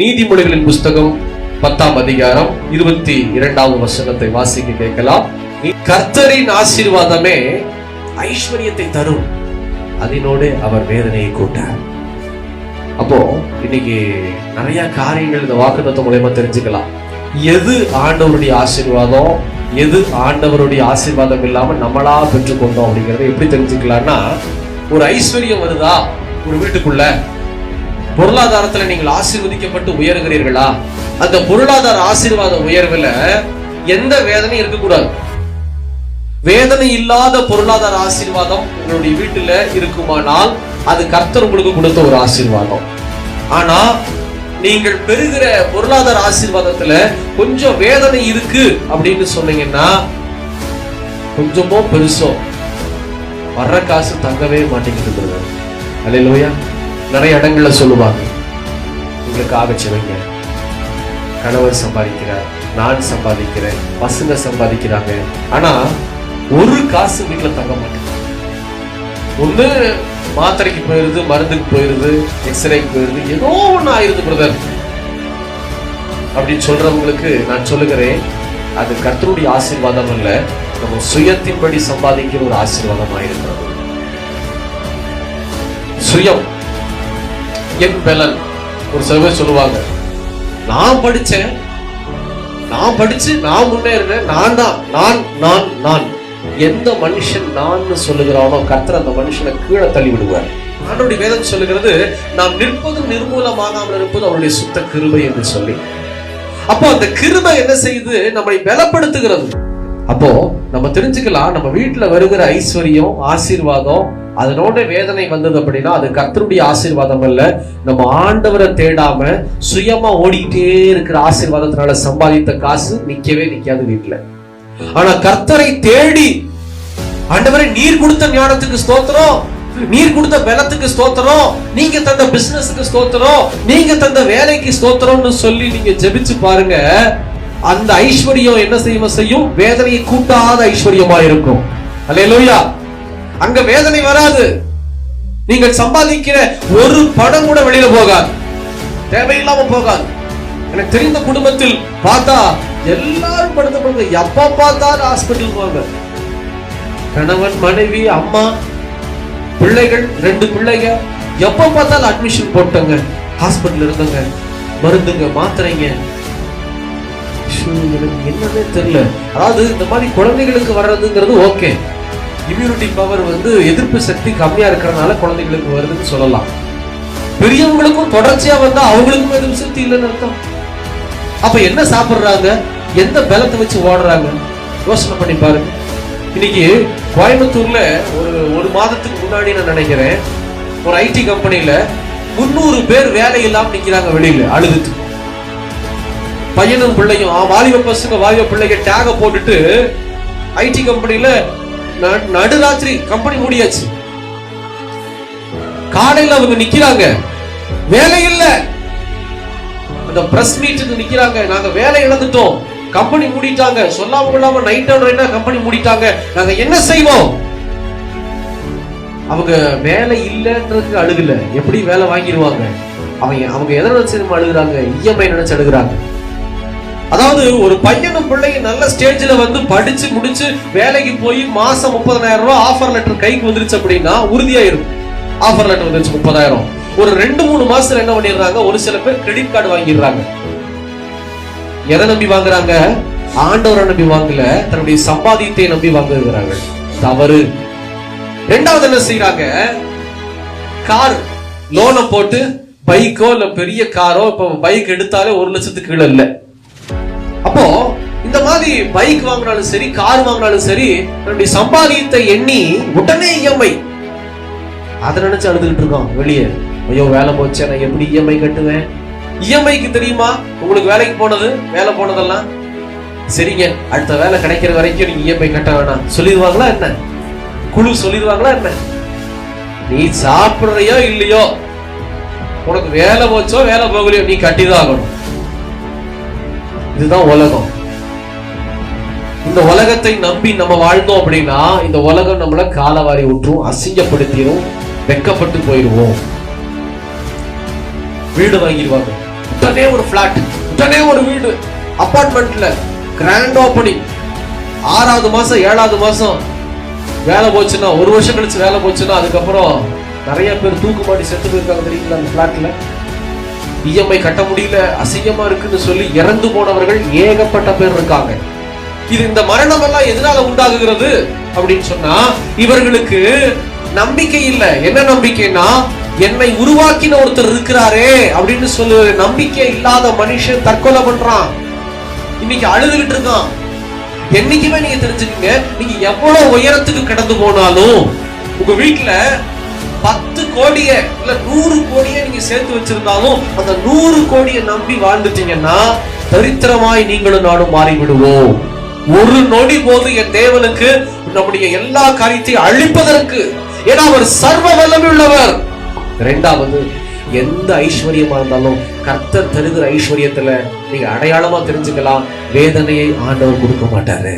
நீதிமொழிகளின் புஸ்தகம் பத்தாம் அதிகாரம் இருபத்தி இரண்டாவது வசனத்தை வாசிக்க கேட்கலாம். கர்த்தரின் ஆசீர்வாதமே ஐஸ்வர்யத்தை தரும். அதனோடு அவர் வேதனையை கூட்டார். அப்போ இன்னைக்கு நிறைய காரியங்கள் இந்த வாக்குத்தத்தம் மூலயமா தெரிஞ்சுக்கலாம். எது ஆண்டவருடைய ஆசீர்வாதம்? எது ஆண்டவருடைய ஆசீர்வாதம் இல்லாம நம்மளா பெற்றுக்கொண்டோம் அப்படிங்கறத எப்படி தெரிஞ்சுக்கலாம்னா ஒரு ஐஸ்வர்யம் வருதா? ஒரு வீட்டுக்குள்ள. பொருளாதாரத்துல நீங்கள் ஆசீர்வதிக்கப்பட்டு உயர்கிறீர்களா? அந்த பொருளாதார ஆசீர்வாத உயர்வுல எந்த வேதனையும் இருக்கக்கூடாது. வேதனை இல்லாத பொருளாதார ஆசீர்வாதம் உங்களுடைய வீட்டுல இருக்குமானால் அது கர்த்தர் உங்களுக்கு கொடுத்த ஒரு ஆசீர்வாதம். ஆனா நீங்கள் பெறுகிற பொருளாதார ஆசீர்வாதத்துல கொஞ்சம் வேதனை இருக்கு அப்படின்னு சொன்னீங்கன்னா கொஞ்சமோ பெருசோ வர்ற காசு தங்கவே மாட்டேங்குது அல்லையா நிறைய இடங்கள்ல சொல்லுவாங்க. உங்களுக்காக செய்வீங்க கணவர் சம்பாதிக்கிறார் நான் சம்பாதிக்கிறேன் பசங்க சம்பாதிக்கிறாங்க. ஆனா ஒரு காசு வீட்டில் தங்க மாட்டேன். ஒண்ணு மாத்திரைக்கு போயிருது மருந்துக்கு போயிருது எக்ஸ்ரேக்கு போயிருது ஏதோ ஒண்ணு ஆயிருது பிரதர் அப்படின்னு சொல்றவங்களுக்கு நான் சொல்லுகிறேன் அது கர்த்தருடைய ஆசீர்வாதம் அல்ல நம்ம சுயத்தின்படி சம்பாதிக்கிற ஒரு ஆசீர்வாதம் ஆயிருக்கிறது சுயம். என் பலன் ஒரு சில பேர் சொல்லுவாங்க நான் படிச்சேன். நான் படிச்சு நான் முன்னேறினேன். நான் தான். நான் நான் நான். எந்த மனுஷன் நான் சொல்லுகிறானோ கர்த்தர் அந்த மனுஷனை கீழே தள்ளி விடுவார் ஆண்டோடைய வேதம் சொல்லுகிறது நாம் நிற்பதும் நிர்மூலமாகாமல் இருப்பது அவருடைய சுத்த கிருபை என்று சொல்லி. அப்போ அந்த கிருபை என்ன செய்யுது? நம்மை பலப்படுத்துகிறது. அப்போ நம்ம தெரிஞ்சுக்கலாம் நம்ம வீட்டுல வருகிற ஐஸ்வர்யம் ஆசீர்வாதம் அதனோட வேதனை வந்தது அப்படின்னா அது கர்த்தருடைய ஆசீர்வாதம் அல்ல. நம்ம ஆண்டவரை தேடாம சுயமா ஓடிக்கிட்டே இருக்கிற ஆசீர்வாதத்தினால சம்பாதித்த காசு நிக்கவே நிக்காது வீட்டுல. ஆனா கர்த்தரை தேடி ஆண்டவரை நீர் கொடுத்த ஞானத்துக்கு ஸ்தோத்திரம். நீர் கொடுத்த பலத்துக்கு ஸ்தோத்திரம். நீங்க தந்த பிசினஸுக்கு ஸ்தோத்திரம். நீங்க தந்த வேலைக்கு ஸ்தோத்திரம்னு சொல்லி நீங்க ஜெபிச்சு பாருங்க. அந்த ஐஸ்வர்யம் என்ன செய்வ செய்யும். வேதனையை கூட்டாத ஐஸ்வர்யமா இருக்கும். அல்லையா அங்க வேதனை வராது. நீங்கள் சம்பாதிக்கிற ஒரு படம் கூட வெளியில போகாது. தேவையில்லாம போகாது. எனக்கு தெரிந்த குடும்பத்தில் பார்த்தா எல்லாரும் படுத்த படுங்க எப்ப பார்த்தாலும் ஹாஸ்பிட்டல் போங்க கணவன் மனைவி அம்மா பிள்ளைகள் ரெண்டு பிள்ளைங்க எப்ப பார்த்தாலும் அட்மிஷன் போட்டங்க ஹாஸ்பிட்டல் இருந்தங்க மருந்துங்க மாத்திரைங்க எனக்கு என்னன்னே தெரியல. அதாவது இந்த மாதிரி குழந்தைகளுக்கு வர்றதுங்கிறது ஓகே. இம்யூனிட்டி பவர் வந்து எதிர்ப்பு சக்தி கம்மியா இருக்கிறதுனால குழந்தைகளுக்கு வருதுன்னு சொல்லலாம். பெரியவங்களுக்கும் தொடர்ச்சியா வந்தா அவங்களுக்கும் எதிர்ப்பு சக்தி இல்லைன்னு அர்த்தம். அப்ப என்ன சாப்பிடுறாங்க? எந்த பலத்தை வச்சு ஓடுறாங்க? யோசனை பண்ணி பாருங்க. இன்னைக்கு கோயம்புத்தூர்ல ஒரு ஒரு மாதத்துக்கு முன்னாடி நான் நினைக்கிறேன் ஒரு ஐடி கம்பெனியில முந்நூறு பேர் வேலை இல்லாமல் நிக்கிறாங்க வெளியில அழுதுட்டு. பையனும் பிள்ளையும் வாலிப பசங்க வாலிப பிள்ளைங்க டேக போட்டுட்டு ஐடி கம்பெனியில நடுராத்திரி கம்பெனி மூடியாச்சு. காலையில அவங்க நிக்கிறாங்க. வேலை இல்ல. அந்த பிரஸ் மீட்டுக்கு நிக்கிறாங்க. நாங்க வேலை இழந்துட்டோம். கம்பெனி மூடிட்டாங்க. சொல்லாம கொள்ளாம நைட் அவுட் ரைட்டா கம்பெனி மூடிட்டாங்க. நாங்க என்ன செய்வோம்? அவங்க வேலை இல்லைன்றதுக்கு அழுகல. எப்படி வேலை வாங்கிடுவாங்க? அவங்க அவங்க எதை நினைச்சு அழுகுறாங்க? இஎம்ஐ நினைச்சு அழுகுறாங்க. அதாவது ஒரு பையனும் பிள்ளையும் நல்ல ஸ்டேஜ்ல வந்து படிச்சு முடிச்சு வேலைக்கு போய் மாசம் முப்பதாயிரம் ரூபாய் ஆஃபர் லெட்டர் கைக்கு வந்துருச்சு அப்படின்னா உறுதியாயிரும். ஆஃபர் லெட்டர் வந்துருச்சு முப்பதாயிரம். ஒரு ரெண்டு மூணு மாசத்துல என்ன பண்ணிடுறாங்க? ஒரு சில பேர் கிரெடிட் கார்டு வாங்கிடுறாங்க. எதை நம்பி வாங்குறாங்க? ஆண்டவரை நம்பி வாங்கல தன்னுடைய சம்பாதியத்தை நம்பி வாங்குகிறாங்க தவறு. ரெண்டாவது என்ன செய்யறாங்க கார் லோனை போட்டு பைக்கோ இல்ல பெரிய காரோ இப்ப பைக் எடுத்தாலே ஒரு லட்சத்துக்கு கீழே இல்லை. அப்போ இந்த மாதிரி பைக் வாங்கினாலும் சரி கார் வாங்கினாலும் சரி தன்னுடைய சம்பாதியத்தை எண்ணி உடனே இஎம்ஐ அதை நினைச்சு அழுதுகிட்டு இருக்கோம் வெளியே. ஐயோ வேலை போச்சே நான் எப்படி இஎம்ஐ கட்டுவேன்? இஎம்ஐக்கு தெரியுமா? உங்களுக்கு வேலைக்கு போனது? வேலை போனதெல்லாம்? சரிங்க அடுத்த வேலை கிடைக்கிற வரைக்கும் நீங்க இஎம்ஐ கட்ட வேணாம். சொல்லிடுவாங்களா என்ன? குழு சொல்லிடுவாங்களா என்ன? நீ சாப்பிடுறியோ இல்லையோ? உனக்கு வேலை போச்சோ வேலை போகலையோ நீ கட்டிதான் ஆகணும். இதுதான் உலகம். இந்த உலகத்தை நம்பி நம்ம வாழ்ந்தோம் அப்படின்னா இந்த உலகம் நம்மள காலவாரி விட்டுரும் அசிங்கப்படுத்திடும் வெக்கப்பட்டு போயிடுவோம். வீடு வாங்கிடுவாங்க. உடனே ஒரு பிளாட் உடனே ஒரு வீடு. அப்பார்ட்மெண்ட்ல கிராண்ட் ஓப்பனிங் ஆறாவது மாசம் ஏழாவது மாசம் வேலை போச்சுன்னா ஒரு வருஷம் கழிச்சு வேலை போச்சுன்னா அதுக்கப்புறம் நிறைய பேர் தூக்குமாடி செத்து போயிருக்காங்க தெரியுங்களா அந்த பிளாட்ல இஎம்ஐ கட்ட முடியல அசிங்கமா இருக்குன்னு சொல்லி இறந்து போனவர்கள் ஏகப்பட்ட பேர் இருக்காங்க. இது இந்த மரணம் எல்லாம் எதனால உண்டாகுகிறது அப்படின்னு சொன்னா இவர்களுக்கு நம்பிக்கை இல்ல. என்ன நம்பிக்கைன்னா என்னை உருவாக்கின ஒருத்தர் இருக்கிறாரே அப்படின்னு சொல்லு நம்பிக்கை இல்லாத மனுஷன் தற்கொலை பண்றான். இன்னைக்கு அழுதுகிட்டு இருக்கான். என்னைக்குமே நீங்க தெரிஞ்சுக்கங்க நீங்க எவ்வளவு உயரத்துக்கு கடந்து போனாலும் உங்க வீட்டுல பத்து கோடிய இல்ல நூறு கோடிய நீங்க சேர்த்து வச்சிருந்தாலும் அந்த நூறு கோடியை நம்பி வாழ்ந்துட்டீங்கன்னா தரித்திரமாய் நீங்களும் நானும் மாறிவிடுவோம். ஒரு நொடி போது என் தேவனுக்கு நம்முடைய எல்லா காரியத்தையும் அழிப்பதற்கு. ஏன்னா அவர் சர்வ வல்லமையுள்ளவர் இரண்டாவது எந்த ஐஸ்வர்யமா இருந்தாலும் கர்த்தர் தருகிற ஐஸ்வர்யத்துல நீங்க அடையாளமா தெரிஞ்சுக்கலாம். வேதனையை ஆண்டவர் கொடுக்க மாட்டாரு.